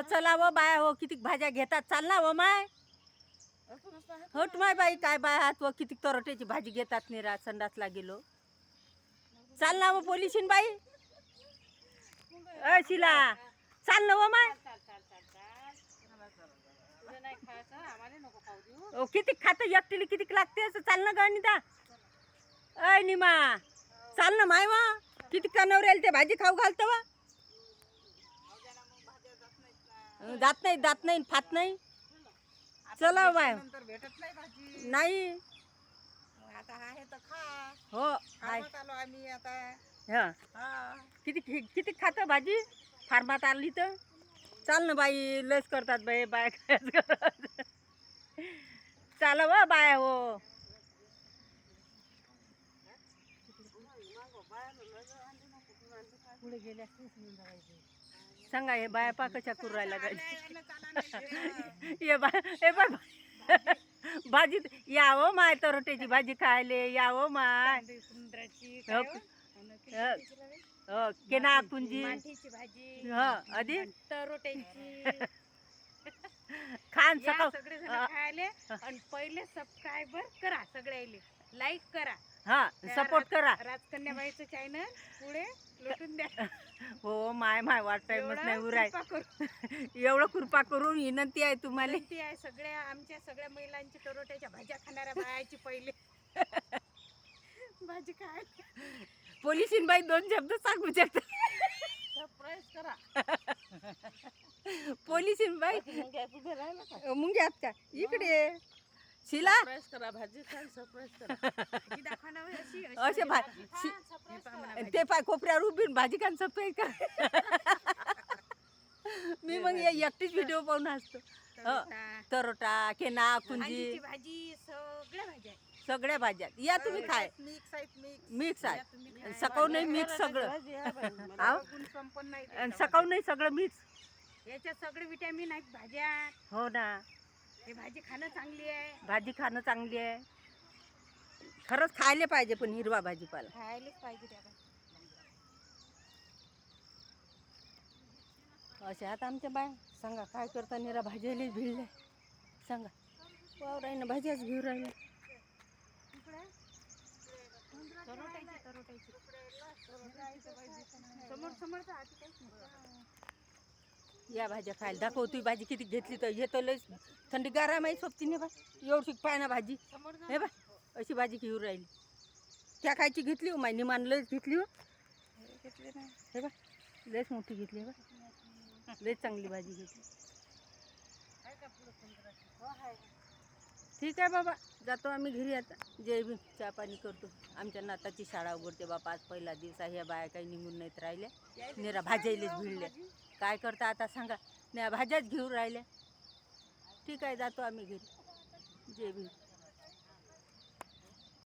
हो चला व बाया हो किती भाज्या घेतात चाल ना हो माय. हट माय बाई काय बाया हात व किती तरोट्याची भाजी घेतात निरा संडासला गेलो. चाल ना व पोलिशीन बाई. अ शिला चाल ना व माय. ओ किती खात एकटीला किती लागते असं चाल ना गणिता अय निमा चाल ना माय वा. किती कनवरेल ते भाजी खाऊ घालतं वा अं, जात नाही जात नाही फात नाही. चला हो बाय. नंतर भेटत नाही भाजी. नाही. मग आता आहे तर खा. हो हाय खावत आलो आम्ही आता. हा. हा. किती किती खातं भाजी? फार्मात आली तर? चाल ना बाई लस करतात बाई बाय. कायच चाल व बाय हो. पुढे गेल्या सांगा हे बाया पा कशा करू राहिला ये बा हे बा भाजी यावं माय तरोट्याची भाजी खायले यावं माय. हो. हो. हो केना कुंजी. हो आधी? तरोट्यांची खान सकाळ सगळे खायले आणि पहिले सबस्क्राईबर करा सगळ्याले लाईक करा. हा सपोर्ट करा. राजकन्याबाईचं चॅनल पुढे लुटून द्या. हो माय माय वाट टाइमच एवढं नाही उराय. कृपा करू. एवढं कृपा करून विनंती आहे तुम्हाला. विनंती आहे सगळ्या आमच्या सगळ्या महिलांची टरोट्याच्या भाज्या खाणाऱ्या बायाची पहिले. भाजी काय पोलिसीन बाई दोन शब्द सांगू शकतात सरप्राईज करा. पोलिसीन बाई मग काय तुझं राहिलं का? मुंग्यात का? इकडे शिला? सरप्राईज करा भाजी खाल सरप्राईज करा. ही दाखवा ना बाई अशी अशी असे भा भाजी. शि- हा, surprise करा. म्हणा भाजी. ते पाय कोपऱ्यावर उभी भाजी कान सफेद कर. मी मग या एकटीच व्हिडिओ पाहून असतो टरोटा, तरोटा केना कुंजी. भाजी सगळ्या भाज्या आहेत. सगळ्या भाज्या या तुम्ही खाय. मिक्स आहेत मिक्स. मिक्स या आहे तुम्ही खाय. सकाळ नाही मिक्स सगळं. मला गुण संपन्न नाही आणि त्याच्यामध्ये. सकाळ नाही सगळं मिक्स. याच्यात सगळे विटॅमिन आहेत भाज्या हो ना. हे भाजी खाणं चांगली आहे भाजी खाणं चांगली आहे खरंच खायला पाहिजे पण हिरवा भाजीपाला खायलाच पाहिजे त्या. असे आता आमच्या बाय सांगा काय करता निरा भाज्याला भिडले सांगा वावराईनं भाज्याच घेऊ राहिल्या तरोट्याची, तरोट्याची. समोर समोर काहीच नाही. या भाज्या खायला. दाखव तू भाजी किती घेतली तर हे तर लय थंडी गारा माहीत सोबतीने बा? एवढी पाय ना भाजी. हे बा अशी भाजी घेऊन राहिली. त्या खायची घेतली हो माय निमान लयच घेतली हो. हे हे बा लयच मोठी घेतली बा. लयच चांगली भाजी घेतली आहे का पुढं सुंदराची? हो, आहे. ठीक आहे बाबा. जातो आम्ही घरी आता. जे बी चहा पाणी करतो. आमच्या नाताची शाळा उघडते बापा आज पहिला दिवस आहे. ह्या बाया काही निघून नाहीत राहिल्या. निरा भाज्यालेच भिडल्या. काय करता आता सांगा. नाही भाज्याच घेऊन राहिल्या. ठीक आहे जातो आम्ही घरी. जे बी